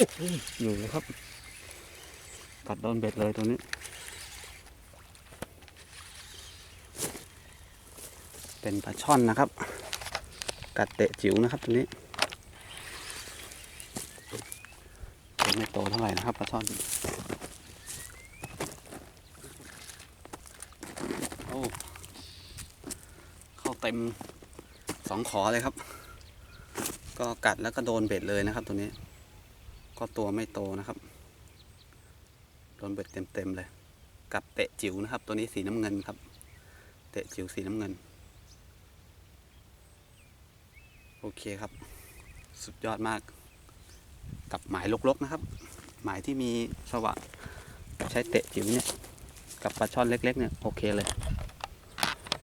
อยู่ครับ กัดโดนเบ็ดเลยตัวนี้เป็นปลาช่อนนะครับ กัดเตะจิ๋วนะครับตัวนี้ยังไม่โตเท่าไหร่นะครับปลาช่อน โอ้ เข้าเต็มสองขอเลยครับ ก็กัดแล้วก็โดนเบ็ดเลยนะครับตัวนี้ ก็ตัวไม่โตนะครับ โดนเบ็ดเต็มๆเลย กับเตะจิ๋วนะครับ ตัวนี้สีน้ำเงินครับ เตะจิ๋วสีน้ำเงิน โอเคครับ สุดยอดมาก กับหมายลกๆนะครับ หมายที่มีสวะใช้เตะจิ๋วเนี่ย กับปลาช่อนเล็ก ๆ เนี่ย โอเคเลย